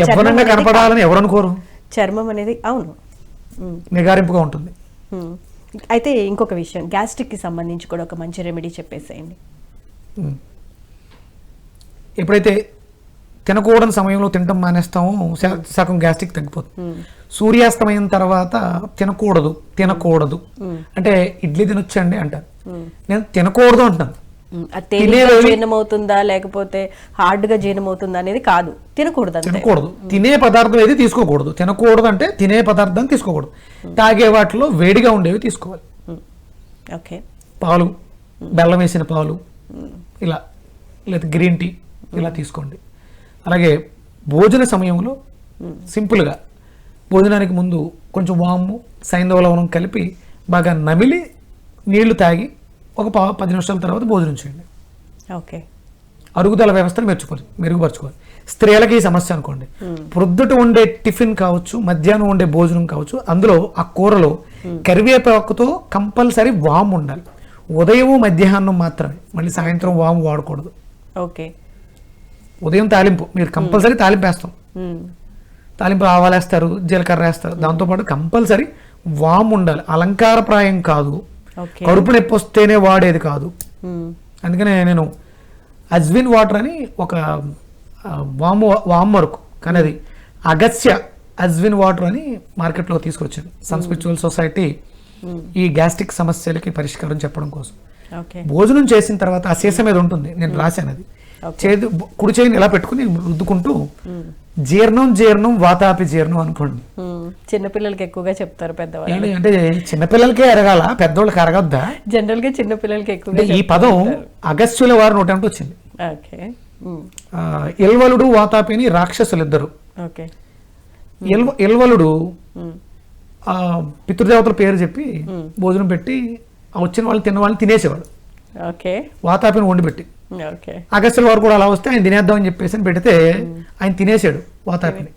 యవ్వనంగా కనపడాలని ఎవరు అనుకోరు చర్మం అనేది అవును. నిగారింపుగా ఉంటుంది. అయితే ఇంకొక విషయం గ్యాస్ట్రిక్కి సంబంధించి కూడా ఒక మంచి రెమెడీ చెప్పేసేయండి. ఎప్పుడైతే తినకూడని సమయంలో తినటం మానేస్తామో సగం గ్యాస్ట్రిక్ తగ్గిపోతుంది. సూర్యాస్తమయం తర్వాత తినకూడదు తినకూడదు. అంటే ఇడ్లీ తినొచ్చండి అంటారు. నేను తినకూడదు అంటున్నాను. తేలిగ్గా జీర్ణమవుతుందా లేకపోతే హార్డ్గా జీర్ణమవుతుందా అనేది కాదు. తినకూడదు తినకూడదు. తినే పదార్థం ఏది తీసుకోకూడదు. తినకూడదు అంటే తినే పదార్థం తీసుకోకూడదు. తాగే వాటిలో వేడిగా ఉండేవి తీసుకోవాలి. ఓకే. పాలు బెల్లం వేసిన పాలు ఇలా లేదా గ్రీన్ టీ ఇలా తీసుకోండి. అలాగే భోజన సమయంలో సింపుల్గా భోజనానికి ముందు కొంచెం వాము సైంధవ లవణం కలిపి బాగా నమిలి నీళ్ళు తాగి ఒక పా పది నిమిషాల తర్వాత భోజనం చేయండి. ఓకే. అరుగుదల వ్యవస్థను మెచ్చుకోవాలి మెరుగుపరచుకోవాలి. స్త్రీలకి ఈ సమస్య అనుకోండి. ప్రొద్దుట ఉండే టిఫిన్ కావచ్చు మధ్యాహ్నం ఉండే భోజనం కావచ్చు అందులో ఆ కూరలో కరివేపాకుతో కంపల్సరీ వాము ఉండాలి. ఉదయం మధ్యాహ్నం మాత్రమే. మళ్ళీ సాయంత్రం వాము వాడకూడదు. ఓకే. ఉదయం తాలింపు. మీరు కంపల్సరీ తాలింపు వేస్తాం. తాలింపు ఆవాలు వేస్తారు జీలకర్ర వేస్తారు. దాంతోపాటు కంపల్సరీ వాము ఉండాలి. అలంకారప్రాయం కాదు. కడుపు నొప్పి వస్తేనే వాడేది కాదు. ఉమ్, అందుకనే నేను అజ్విన్ వాటర్ అని ఒక వాము వామ్ వరకు కానీ అది అగస్య అజ్విన్ వాటర్ అని మార్కెట్లో తీసుకొచ్చాను సన్ స్పిరిచువల్ సొసైటీ ఈ గ్యాస్ట్రిక్ సమస్యలకి పరిష్కారం చెప్పడం కోసం. భోజనం చేసిన తర్వాత ఆ సీస మీద ఉంటుంది. నేను రాశాను అది. చేతి కుడి చేయిని ఇలా పెట్టుకుని రుద్దుకుంటూ జీర్ణం జీర్ణం వాతాపి జీర్ణం అనుకోండి. చిన్నపిల్లలకి ఎక్కువగా చెప్తారు పెద్దవాళ్ళు. అంటే చిన్నపిల్లలకే ఎరగాల పెద్దోళ్ళకి ఎరగొద్దా జనరల్గా చిన్నపిల్లలకి అంటే ఎక్కువగా ఈ పదం అగస్త్యుల వారు నోటి అంటే వచ్చింది. ఓకే. ఎల్వలుడు వాతాపిని రాక్షసులు ఇద్దరు ఓకే ఉమ్, ఆ పితృదేవతల పేరు చెప్పి భోజనం పెట్టి వచ్చిన వాళ్ళు తిన్న వాళ్ళు తినేసేవాడు. ఓకే. వాతాపిని వండి పెట్టి. ఓకే. అగస్త్యుల వారు కూడా అలా వస్తే ఆయన తినేద్దామని చెప్పేసి పెడితే ఆయన తినేసాడు వాతాపిని.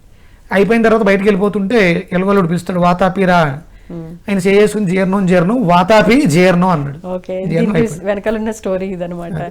అయిపోయిన తర్వాత బయటికి వెళ్ళిపోతుంటే ఎల్వలుడు పిలుస్తాడు వాతాపిరా. ఆయన చేసుకుని జీర్ణం జీర్ణం వాతాపి జీర్ణం అన్నాడు. వెనకాల ఉన్న స్టోరీ ఇదనమాట